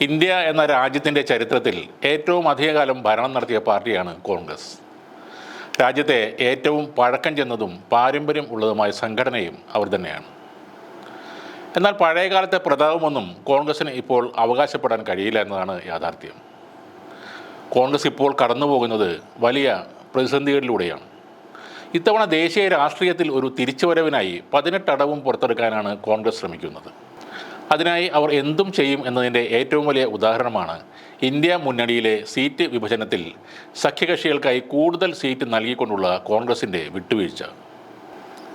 India എന്ന രാജ്യത്തിന്റെ ചരിത്രത്തിൽ ഏറ്റവും അധികകാലം ഭരണം നടത്തിയ പാർട്ടിയാണ് കോൺഗ്രസ്. രാജ്യത്തെ ഏറ്റവും പഴക്കം ചെന്നതും പാരമ്പര്യം ഉള്ളതുമായ സംഘടനയും അവർ തന്നെയാണ്. എന്നാൽ പഴയകാലത്തെ പ്രതാപമൊന്നും കോൺഗ്രസിന് ഇപ്പോൾ അവകാശപ്പെടാൻ കഴിയില്ല എന്നതാണ് യാഥാർത്ഥ്യം. കോൺഗ്രസ് ഇപ്പോൾ കടന്നുപോകുന്നത് വലിയ പ്രതിസന്ധികളിലൂടെയാണ്. ഇത്തവണ ദേശീയ രാഷ്ട്രീയത്തിൽ ഒരു തിരിച്ചുവരവിനായി പതിനെട്ടടവും പുറത്തെടുക്കാനാണ് കോൺഗ്രസ് ശ്രമിക്കുന്നത്. അതിനായി അവർ എന്തും ചെയ്യും എന്നതിന്റെ ഏറ്റവും വലിയ ഉദാഹരണമാണ് ഇന്ത്യ മുന്നണിയിലെ സീറ്റ് വിഭജനത്തിൽ സഖ്യകക്ഷികൾക്കായി കൂടുതൽ സീറ്റ് നൽകിക്കൊണ്ടുള്ള കോൺഗ്രസിന്റെ വിട്ടുവീഴ്ച.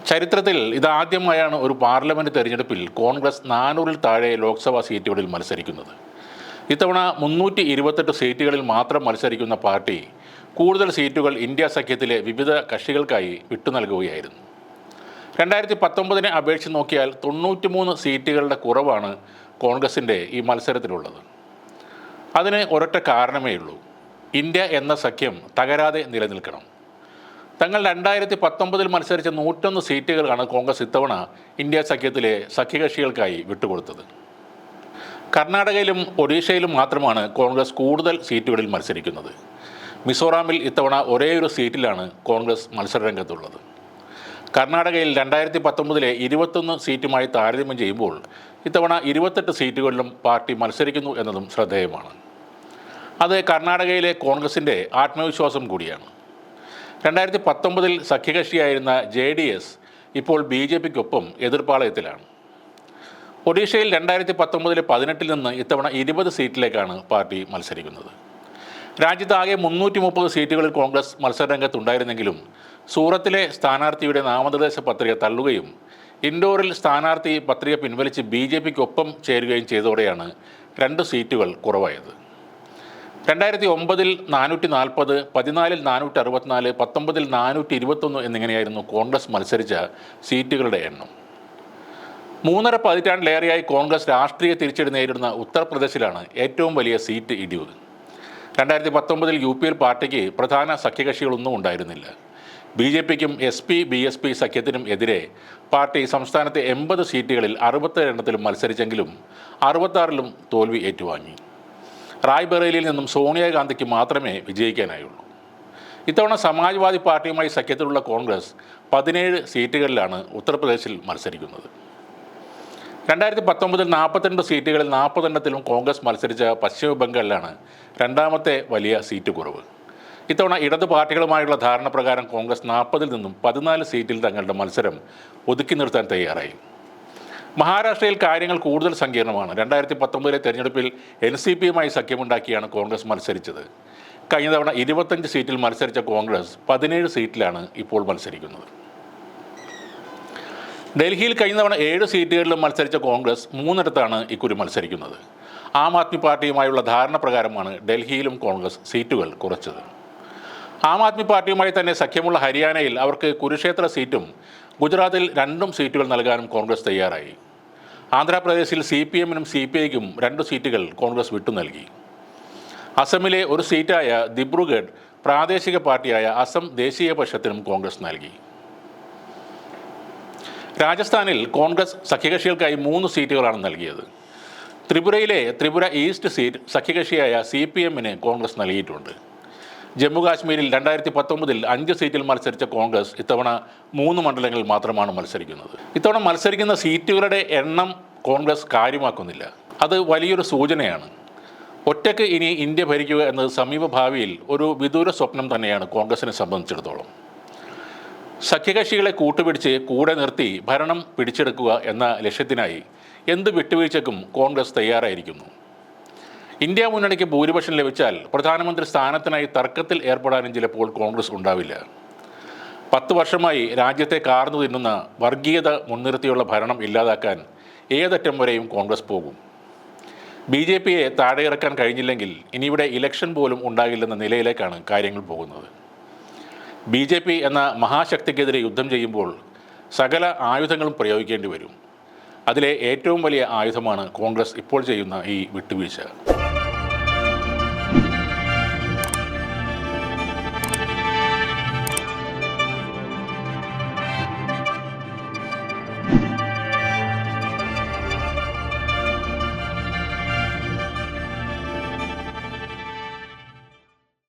ചരിത്രത്തിൽ ഇതാദ്യമായാണ് ഒരു പാർലമെന്റ് തെരഞ്ഞെടുപ്പിൽ കോൺഗ്രസ് നാനൂറിൽ താഴെ ലോക്സഭാ സീറ്റുകളിൽ മത്സരിക്കുന്നത്. ഇത്തവണ മുന്നൂറ്റി ഇരുപത്തെട്ട് സീറ്റുകളിൽ മാത്രം മത്സരിക്കുന്ന പാർട്ടി കൂടുതൽ സീറ്റുകൾ ഇന്ത്യ സഖ്യത്തിലെ വിവിധ കക്ഷികൾക്കായി വിട്ടു നൽകുകയായിരുന്നു രണ്ടായിരത്തി പത്തൊമ്പതിനെ അപേക്ഷിച്ച് നോക്കിയാൽ തൊണ്ണൂറ്റിമൂന്ന് സീറ്റുകളുടെ കുറവാണ് കോൺഗ്രസിന്റെ ഈ മത്സരത്തിലുള്ളത്. അതിന് ഒരൊറ്റ കാരണമേ ഉള്ളൂ. ഇന്ത്യ എന്ന സഖ്യം തകരാതെ നിലനിൽക്കണം. തങ്ങൾ രണ്ടായിരത്തി പത്തൊമ്പതിൽ മത്സരിച്ച നൂറ്റൊന്ന് സീറ്റുകളാണ് കോൺഗ്രസ് ഇത്തവണ ഇന്ത്യ സഖ്യത്തിലെ സഖ്യകക്ഷികൾക്കായി വിട്ടുകൊടുത്തത്. കർണാടകയിലും ഒഡീഷയിലും മാത്രമാണ് കോൺഗ്രസ് കൂടുതൽ സീറ്റുകളിൽ മത്സരിക്കുന്നത്. മിസോറാമിൽ ഇത്തവണ ഒരേയൊരു സീറ്റിലാണ് കോൺഗ്രസ് മത്സരരംഗത്തുള്ളത്. കർണാടകയിൽ രണ്ടായിരത്തി പത്തൊമ്പതിലെ ഇരുപത്തൊന്ന് സീറ്റുമായി താരതമ്യം ചെയ്യുമ്പോൾ ഇത്തവണ ഇരുപത്തെട്ട് സീറ്റുകളിലും പാർട്ടി മത്സരിക്കുന്നു എന്നതും ശ്രദ്ധേയമാണ്. അത് കർണാടകയിലെ കോൺഗ്രസിന്റെ ആത്മവിശ്വാസം കൂടിയാണ്. രണ്ടായിരത്തി പത്തൊമ്പതിൽ സഖ്യകക്ഷിയായിരുന്ന ജെ ഡി എസ് ഇപ്പോൾ ബി ജെ പിക്കൊപ്പം എതിർപ്പാളയത്തിലാണ്. ഒഡീഷയിൽ രണ്ടായിരത്തി പത്തൊമ്പതിലെ പതിനെട്ടിൽ നിന്ന് ഇത്തവണ ഇരുപത് സീറ്റിലേക്കാണ് പാർട്ടി മത്സരിക്കുന്നത്. രാജ്യത്താകെ മുന്നൂറ്റി മുപ്പത് സീറ്റുകളിൽ കോൺഗ്രസ് മത്സരരംഗത്തുണ്ടായിരുന്നെങ്കിലും സൂറത്തിലെ സ്ഥാനാർത്ഥിയുടെ നാമനിർദ്ദേശ പത്രിക തള്ളുകയും ഇൻഡോറിൽ സ്ഥാനാർത്ഥി പത്രിക പിൻവലിച്ച് ബി ജെ പിക്കൊപ്പം ചേരുകയും ചെയ്തതോടെയാണ് രണ്ട് സീറ്റുകൾ കുറവായത്. രണ്ടായിരത്തി ഒമ്പതിൽ നാനൂറ്റി നാൽപ്പത് പതിനാലിൽ നാനൂറ്റി അറുപത്തിനാല് പത്തൊമ്പതിൽ നാനൂറ്റി ഇരുപത്തൊന്ന് എന്നിങ്ങനെയായിരുന്നു കോൺഗ്രസ് മത്സരിച്ച സീറ്റുകളുടെ എണ്ണം. മൂന്നര പതിറ്റാണ്ടിലേറെയായി കോൺഗ്രസ് രാഷ്ട്രീയ തിരിച്ചടി നേരിടുന്ന ഉത്തർപ്രദേശിലാണ് ഏറ്റവും വലിയ സീറ്റ് ഇടിവ്. രണ്ടായിരത്തി പത്തൊമ്പതിൽ യു പി എൽ പാർട്ടിക്ക് പ്രധാന സഖ്യകക്ഷികളൊന്നും ഉണ്ടായിരുന്നില്ല. ബി ജെ പിക്കും S P B S P സഖ്യത്തിനും എതിരെ പാർട്ടി സംസ്ഥാനത്തെ എൺപത് സീറ്റുകളിൽ അറുപത്തേഴെണ്ണത്തിലും മത്സരിച്ചെങ്കിലും അറുപത്താറിലും തോൽവി ഏറ്റുവാങ്ങി. റായ്ബറേലിയിൽ നിന്നും സോണിയാഗാന്ധിക്ക് മാത്രമേ വിജയിക്കാനായുള്ളൂ. ഇത്തവണ സമാജ്വാദി പാർട്ടിയുമായി സഖ്യത്തിലുള്ള കോൺഗ്രസ് പതിനേഴ് സീറ്റുകളിലാണ് ഉത്തർപ്രദേശിൽ മത്സരിക്കുന്നത്. രണ്ടായിരത്തി പത്തൊമ്പതിൽ നാൽപ്പത്തിരണ്ട് സീറ്റുകളിൽ നാൽപ്പതെണ്ണത്തിലും കോൺഗ്രസ് മത്സരിച്ച പശ്ചിമ ബംഗാളിലാണ് രണ്ടാമത്തെ വലിയ സീറ്റ് കുറവ്. ഇത്തവണ ഇടതു പാർട്ടികളുമായുള്ള ധാരണ പ്രകാരം കോൺഗ്രസ് നാൽപ്പതിൽ നിന്നും പതിനാല് സീറ്റിൽ തങ്ങളുടെ മത്സരം ഒതുക്കി നിർത്താൻ തയ്യാറായി. മഹാരാഷ്ട്രയിൽ കാര്യങ്ങൾ കൂടുതൽ സങ്കീർണമാണ്. രണ്ടായിരത്തി പത്തൊമ്പതിലെ തെരഞ്ഞെടുപ്പിൽ എൻ സി പിയുമായി സഖ്യമുണ്ടാക്കിയാണ് കോൺഗ്രസ് മത്സരിച്ചത്. കഴിഞ്ഞ തവണ ഇരുപത്തഞ്ച് സീറ്റിൽ മത്സരിച്ച കോൺഗ്രസ് പതിനേഴ് സീറ്റിലാണ് ഇപ്പോൾ മത്സരിക്കുന്നത്. ഡൽഹിയിൽ കഴിഞ്ഞ തവണ ഏഴ് സീറ്റുകളിലും മത്സരിച്ച കോൺഗ്രസ് മൂന്നിടത്താണ് ഇക്കുറി മത്സരിക്കുന്നത്. ആം ആദ്മി പാർട്ടിയുമായുള്ള ധാരണ പ്രകാരമാണ് ഡൽഹിയിലും കോൺഗ്രസ് സീറ്റുകൾ കുറച്ചത്. ആം ആദ്മി പാർട്ടിയുമായി തന്നെ സഖ്യമുള്ള ഹരിയാനയിൽ അവർക്ക് കുരുക്ഷേത്ര സീറ്റും ഗുജറാത്തിൽ രണ്ടും സീറ്റുകൾ നൽകാനും കോൺഗ്രസ് തയ്യാറായി. ആന്ധ്രാപ്രദേശിൽ സി പി എമ്മിനും സി പി ഐക്കും രണ്ട് സീറ്റുകൾ കോൺഗ്രസ് വിട്ടു നൽകി. അസമിലെ ഒരു സീറ്റായ ദിബ്രുഗഡ് പ്രാദേശിക പാർട്ടിയായ അസം ദേശീയ പക്ഷത്തിനും കോൺഗ്രസ് നൽകി. രാജസ്ഥാനിൽ കോൺഗ്രസ് സഖ്യകക്ഷികൾക്കായി മൂന്ന് സീറ്റുകളാണ് നൽകിയത്. ത്രിപുരയിലെ ത്രിപുര ഈസ്റ്റ് സീറ്റ് സഖ്യകക്ഷിയായ സി പി എമ്മിന് കോൺഗ്രസ് നൽകിയിട്ടുണ്ട്. ജമ്മുകാശ്മീരിൽ രണ്ടായിരത്തി പത്തൊമ്പതിൽ അഞ്ച് സീറ്റിൽ മത്സരിച്ച കോൺഗ്രസ് ഇത്തവണ മൂന്ന് മണ്ഡലങ്ങളിൽ മാത്രമാണ് മത്സരിക്കുന്നത്. ഇത്തവണ മത്സരിക്കുന്ന സീറ്റുകളുടെ എണ്ണം കോൺഗ്രസ് കാര്യമാക്കുന്നില്ല. അത് വലിയൊരു സൂചനയാണ്. ഒറ്റയ്ക്ക് ഇനി ഇന്ത്യ ഭരിക്കുക എന്നത് സമീപഭാവിയിൽ ഒരു വിദൂര സ്വപ്നം തന്നെയാണ് കോൺഗ്രസിനെ സംബന്ധിച്ചിടത്തോളം. സഖ്യകക്ഷികളെ കൂട്ടുപിടിച്ച് കൂടെ നിർത്തി ഭരണം പിടിച്ചെടുക്കുക എന്ന ലക്ഷ്യത്തിനായി എന്ത് വിട്ടുവീഴ്ചക്കും കോൺഗ്രസ് തയ്യാറായിരിക്കുന്നു. ഇന്ത്യ മുന്നണിക്ക് ഭൂരിപക്ഷം ലഭിച്ചാൽ പ്രധാനമന്ത്രി സ്ഥാനത്തിനായി തർക്കത്തിൽ ഏർപ്പെടാനും ചിലപ്പോൾ കോൺഗ്രസ് ഉണ്ടാവില്ല. പത്ത് വർഷമായി രാജ്യത്തെ കാർന്നു തിന്നുന്ന വർഗീയത മുൻനിർത്തിയുള്ള ഭരണം ഇല്ലാതാക്കാൻ ഏതറ്റം വരെയും കോൺഗ്രസ് പോകും. ബി ജെ പിയെ താഴെയിറക്കാൻ കഴിഞ്ഞില്ലെങ്കിൽ ഇനിയിവിടെ ഇലക്ഷൻ പോലും ഉണ്ടാകില്ലെന്ന നിലയിലേക്കാണ് കാര്യങ്ങൾ പോകുന്നത്. ബി ജെ പി എന്ന മഹാശക്തിക്കെതിരെ യുദ്ധം ചെയ്യുമ്പോൾ സകല ആയുധങ്ങളും പ്രയോഗിക്കേണ്ടി വരും. അതിലെ ഏറ്റവും വലിയ ആയുധമാണ് കോൺഗ്രസ് ഇപ്പോൾ ചെയ്യുന്ന ഈ വിട്ടുവീഴ്ച.